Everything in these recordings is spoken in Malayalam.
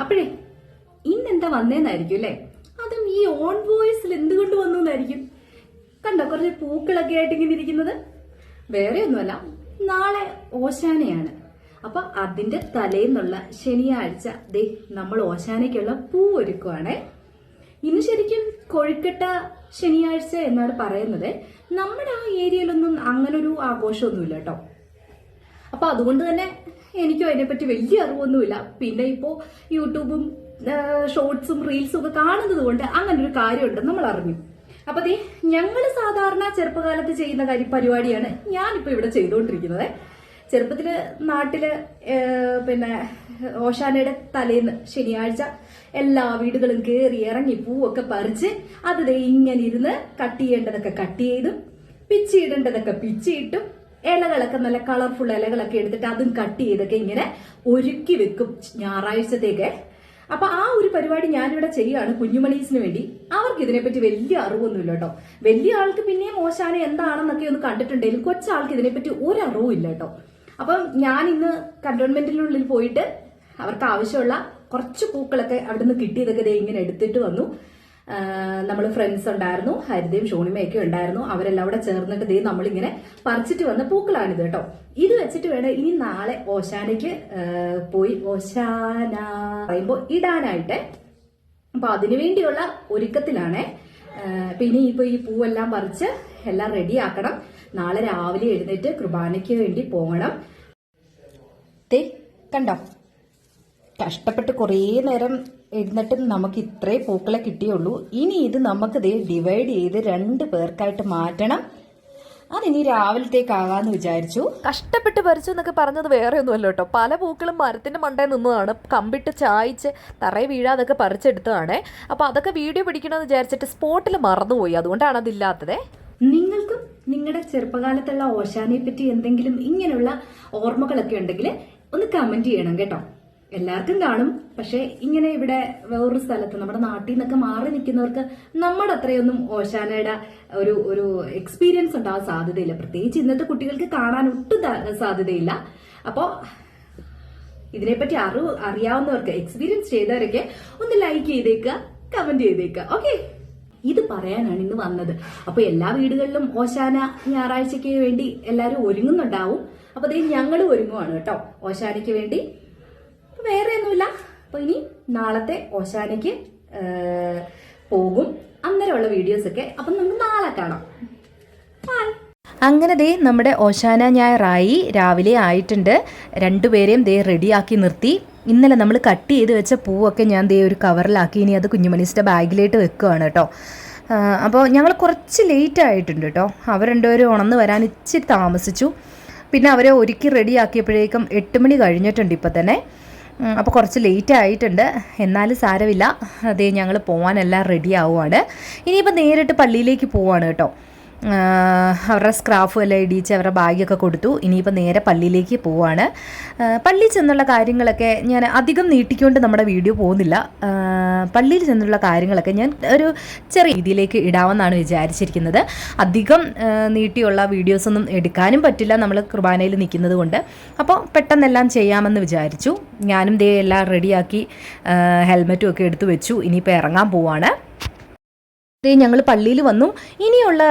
അപ്പോഴേ ഇന്നെന്താ വന്നേന്നായിരിക്കും അല്ലേ? അതും ഈ ഓൺ വോയിസിൽ എന്തുകൊണ്ട് വന്നു എന്നായിരിക്കും കണ്ടോ കുറച്ച് പൂക്കളൊക്കെ ആയിട്ട് ഇങ്ങനെ ഇരിക്കുന്നത്? വേറെ ഒന്നുമല്ല നാളെ ഓശാനയാണ്. അപ്പൊ അതിന്റെ തലേന്നുള്ള ശനിയാഴ്ച ദേ നമ്മൾ ഓശാനയ്ക്കുള്ള പൂ ഒരുക്കുവാണേ. ഇന്ന് ശരിക്കും കൊഴുക്കട്ട ശനിയാഴ്ച എന്നാണ് പറയുന്നത്. നമ്മുടെ ആ ഏരിയയിലൊന്നും അങ്ങനൊരു ആഘോഷമൊന്നുമില്ല കേട്ടോ. അപ്പൊ അതുകൊണ്ട് തന്നെ എനിക്കും അതിനെപ്പറ്റി വലിയ അറിവൊന്നുമില്ല. പിന്നെ ഇപ്പോ യൂട്യൂബും ഷോർട്സും റീൽസും ഒക്കെ കാണുന്നത് കൊണ്ട് അങ്ങനെ ഒരു കാര്യമുണ്ട്. നമ്മൾ അറിഞ്ഞു. അപ്പൊ ദേ ഞങ്ങൾ സാധാരണ ചെറുപ്പകാലത്ത് ചെയ്യുന്ന കാര്യം പരിപാടിയാണ് ഞാനിപ്പോ ഇവിടെ ചെയ്തുകൊണ്ടിരിക്കുന്നത് ചെറുപ്പത്തിൽ നാട്ടിൽ പിന്നെ ഓശാനയുടെ തലേന്ന് ശനിയാഴ്ച എല്ലാ വീടുകളും കയറി ഇറങ്ങി പൂവൊക്കെ പറിച്ച് അത് ഇങ്ങനെ ഇരുന്ന് കട്ട് ചെയ്യേണ്ടതൊക്കെ കട്ട് ചെയ്തും പിച്ചിയിടേണ്ടതൊക്കെ പിച്ചിയിട്ടും ഇലകളൊക്കെ നല്ല കളർഫുൾ ഇലകളൊക്കെ എടുത്തിട്ട് അതും കട്ട് ചെയ്തൊക്കെ ഇങ്ങനെ ഒരുക്കി വെക്കും ഞായറാഴ്ചത്തേക്ക്. അപ്പൊ ആ ഒരു പരിപാടി ഞാനിവിടെ ചെയ്യുകയാണ് കുഞ്ഞുമണീസിന് വേണ്ടി. അവർക്ക് ഇതിനെപ്പറ്റി വലിയ അറിവൊന്നുമില്ല കേട്ടോ. വലിയ ആൾക്ക് പിന്നെയും മോശാന എന്താണെന്നൊക്കെ ഒന്ന് കണ്ടിട്ടുണ്ടെങ്കിലും കൊച്ചാൾക്ക് ഇതിനെപ്പറ്റി ഒരു അറിവും ഇല്ല കേട്ടോ. അപ്പം ഞാൻ ഇന്ന് കന്റോൺമെന്റിനുള്ളിൽ പോയിട്ട് അവർക്ക് ആവശ്യമുള്ള കുറച്ച് പൂക്കളൊക്കെ അവിടെ നിന്ന് കിട്ടിയതൊക്കെ ഇങ്ങനെ എടുത്തിട്ട് വന്നു. നമ്മൾ ഫ്രണ്ട്സ് ഉണ്ടായിരുന്നു ഹരിതയും ഷോണിമയൊക്കെ ഉണ്ടായിരുന്നു. അവരെല്ലാം കൂടെ ചേർന്നിട്ട് ദേ നമ്മളിങ്ങനെ പറിച്ചിട്ട് വന്ന പൂക്കളാണിത് കേട്ടോ. ഇത് വെച്ചിട്ട് വേണം ഇനി നാളെ ഓശാനയ്ക്ക് പോയി ഓശാന പറയുമ്പോൾ ഇടാനായിട്ട്. അപ്പൊ അതിനു വേണ്ടിയുള്ള ഒരുക്കത്തിലാണേ. പിന്നെ ഇപ്പൊ ഈ പൂവെല്ലാം പറിച്ച് എല്ലാം റെഡിയാക്കണം നാളെ രാവിലെ എഴുന്നേറ്റ് കുർബാനയ്ക്ക് വേണ്ടി പോകണം. കണ്ടോ? കഷ്ടപ്പെട്ട് കുറേ നേരം ഇരുന്നിട്ട് നമുക്ക് ഇത്രേ പൂക്കളെ കിട്ടിയുള്ളൂ. ഇനി ഇത് നമുക്ക് ദേ ഡിവൈഡ് ചെയ്ത് രണ്ട് പേർക്കായിട്ട് മാറ്റണം. അതിനി രാവിലത്തേക്കാകാന്ന് വിചാരിച്ചു. കഷ്ടപ്പെട്ട് പറിച്ചു എന്നൊക്കെ പറഞ്ഞത് വേറെ ഒന്നുമല്ല കേട്ടോ പല പൂക്കളും മരത്തിന്റെ മണ്ടയിൽ നിന്നതാണ്. കമ്പിട്ട് ചായച്ച് തറയെ വീഴാതൊക്കെ പറിച്ചെടുത്തതാണ്. അപ്പോൾ അതൊക്കെ വീഡിയോ പിടിക്കണമെന്ന് വിചാരിച്ചിട്ട് സ്പോട്ടിൽ മറന്നുപോയി. അതുകൊണ്ടാണ് അതില്ലാത്തത്. നിങ്ങൾക്കും നിങ്ങളുടെ ചെറുപ്പകാലത്തുള്ള ഓശാനെ പറ്റി എന്തെങ്കിലും ഇങ്ങനെയുള്ള ഓർമ്മകളൊക്കെ ഉണ്ടെങ്കിൽ ഒന്ന് കമന്റ് ചെയ്യണം കേട്ടോ. എല്ലാവർക്കും കാണും. പക്ഷെ ഇങ്ങനെ ഇവിടെ വേറൊരു സ്ഥലത്ത് നമ്മുടെ നാട്ടിൽ നിന്നൊക്കെ മാറി നിൽക്കുന്നവർക്ക് നമ്മുടെ അത്രയൊന്നും ഓശാനയുടെ ഒരു ഒരു എക്സ്പീരിയൻസ് ഉണ്ടാവാൻ സാധ്യതയില്ല. പ്രത്യേകിച്ച് ഇന്നത്തെ കുട്ടികൾക്ക് കാണാൻ ഒട്ടും സാധ്യതയില്ല. അപ്പോ ഇതിനെപ്പറ്റി അറിവ് അറിയാവുന്നവർക്ക് എക്സ്പീരിയൻസ് ചെയ്തവരൊക്കെ ഒന്ന് ലൈക്ക് ചെയ്തേക്കുക കമന്റ് ചെയ്തേക്കുക ഓക്കെ ഇത് പറയാനാണ് ഇന്ന് വന്നത്. അപ്പൊ എല്ലാ വീടുകളിലും ഓശാന ഞായറാഴ്ചക്ക് വേണ്ടി എല്ലാവരും ഒരുങ്ങുന്നുണ്ടാവും. അപ്പൊ അതേ ഞങ്ങൾ ഒരുങ്ങുവാണ് കേട്ടോ. ഓശാനയ്ക്ക് വേണ്ടി വേറെ ഒന്നുമില്ല അപ്പൊ ഇനി നാളത്തെ ഓശാനയ്ക്ക് പോകും. അന്നേരമുള്ള വീഡിയോസ് ഒക്കെ അപ്പൊ നമുക്ക് നാളെ കാണാം. അങ്ങനെ ദേ നമ്മുടെ ഓശാന ഞായറായി രാവിലെ ആയിട്ടുണ്ട്. രണ്ടുപേരെയും ദേ റെഡിയാക്കി നിർത്തി. ഇന്നലെ നമ്മൾ കട്ട് ചെയ്ത് വെച്ച പൂവൊക്കെ ഞാൻ ദേ ഒരു കവറിലാക്കി. ഇനി അത് കുഞ്ഞുമണീസിന്റെ ബാഗിലേട്ട് വെക്കുകയാണ് കേട്ടോ. അപ്പോൾ ഞങ്ങൾ കുറച്ച് ലേറ്റ് ആയിട്ടുണ്ട് കേട്ടോ. അവർ രണ്ടുപേരും ഉണന്ന് വരാൻ ഇച്ചിരി താമസിച്ചു. പിന്നെ അവരെ ഒരുക്കി റെഡിയാക്കിയപ്പോഴേക്കും എട്ട് മണി കഴിഞ്ഞിട്ടുണ്ട് ഇപ്പം തന്നെ അപ്പോൾ കുറച്ച് ലേറ്റ് ആയിട്ടുണ്ട്. എന്നാലും സാരമില്ല. അതേ ഞങ്ങൾ പോകാനെല്ലാം റെഡി ആവുകയാണ് ഇനിയിപ്പോൾ നേരിട്ട് പള്ളിയിലേക്ക് പോവാണ് കേട്ടോ. അവരുടെ സ്ക്രാഫും എല്ലാം ഇടിയിച്ച് അവരുടെ ബാഗൊക്കെ കൊടുത്തു. ഇനിയിപ്പോൾ നേരെ പള്ളിയിലേക്ക് പോവാണ്. പള്ളി ചെന്നുള്ള കാര്യങ്ങളൊക്കെ ഞാൻ അധികം നീട്ടിക്കൊണ്ട് നമ്മുടെ വീഡിയോ പോകുന്നില്ല. പള്ളിയിൽ ചെന്നുള്ള കാര്യങ്ങളൊക്കെ ഞാൻ ഒരു ചെറിയ രീതിയിലേക്ക് ഇടാമെന്നാണ് വിചാരിച്ചിരിക്കുന്നത്. അധികം നീട്ടിയുള്ള വീഡിയോസൊന്നും എടുക്കാനും പറ്റില്ല. നമ്മൾ കുർബാനയിൽ നിൽക്കുന്നത് കൊണ്ട്. അപ്പോൾ പെട്ടെന്നെല്ലാം ചെയ്യാമെന്ന് വിചാരിച്ചു. ഞാനും ദേ എല്ലാം റെഡിയാക്കി ഹെൽമെറ്റും ഒക്കെ എടുത്തു വെച്ചു. ഇനിയിപ്പോൾ ഇറങ്ങാൻ പോവാണ്. ദേ ഞങ്ങൾ പള്ളിയിൽ വന്നു. ഇനിയുള്ള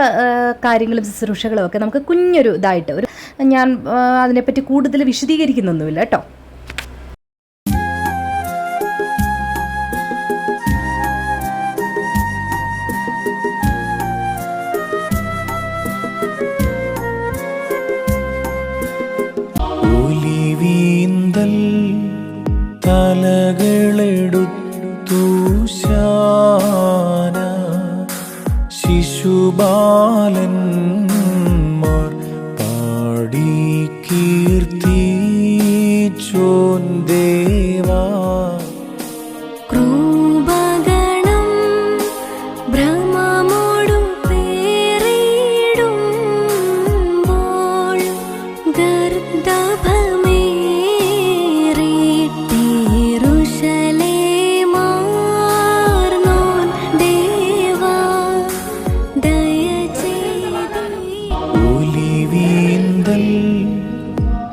കാര്യങ്ങളും ശുശ്രൂഷകളും ഒക്കെ നമുക്ക് കുഞ്ഞൊരു ഇതായിട്ട് ഒരു ഞാൻ അതിനെപ്പറ്റി കൂടുതൽ വിശദീകരിക്കുന്നൊന്നുമില്ല കേട്ടോ. തലകളെടുത്തു ശാന ശിശുബാലന്മാർ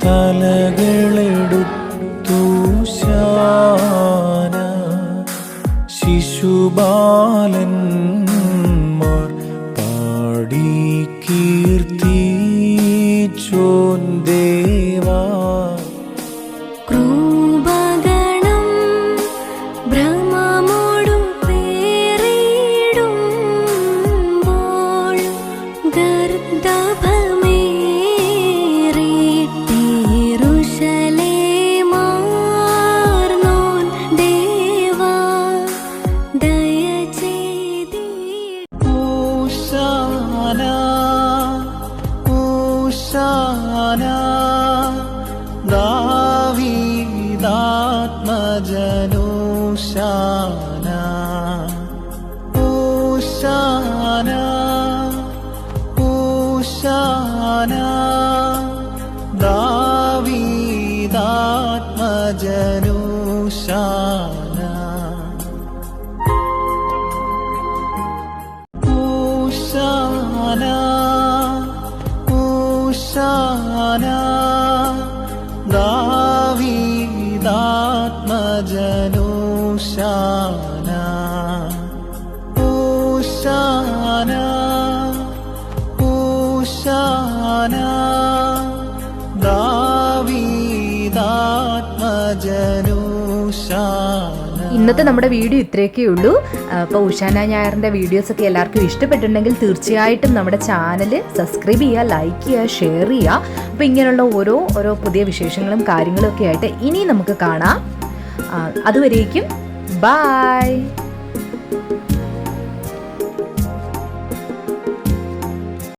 കലകളെടുത്തൂശാന ശിശുബാലന്മാർ പാടി കീർത്തി ചോന്ദേവാ Hosanna, Hosanna. ഇന്നത്തെ നമ്മുടെ വീഡിയോ ഇത്രയൊക്കെ ഉള്ളൂ. അപ്പോൾ ഉഷാന ഞായറിന്റെ വീഡിയോസൊക്കെ എല്ലാവർക്കും ഇഷ്ടപ്പെട്ടിട്ടുണ്ടെങ്കിൽ തീർച്ചയായിട്ടും നമ്മുടെ ചാനൽ സബ്സ്ക്രൈബ് ചെയ്യുക ലൈക്ക് ചെയ്യുക ഷെയർ ചെയ്യുക. അപ്പോൾ ഇങ്ങനെയുള്ള ഓരോ ഓരോ പുതിയ വിശേഷങ്ങളും കാര്യങ്ങളും ഒക്കെ ആയിട്ട് ഇനി നമുക്ക് കാണാം. അതുവരേക്കും. ബായ്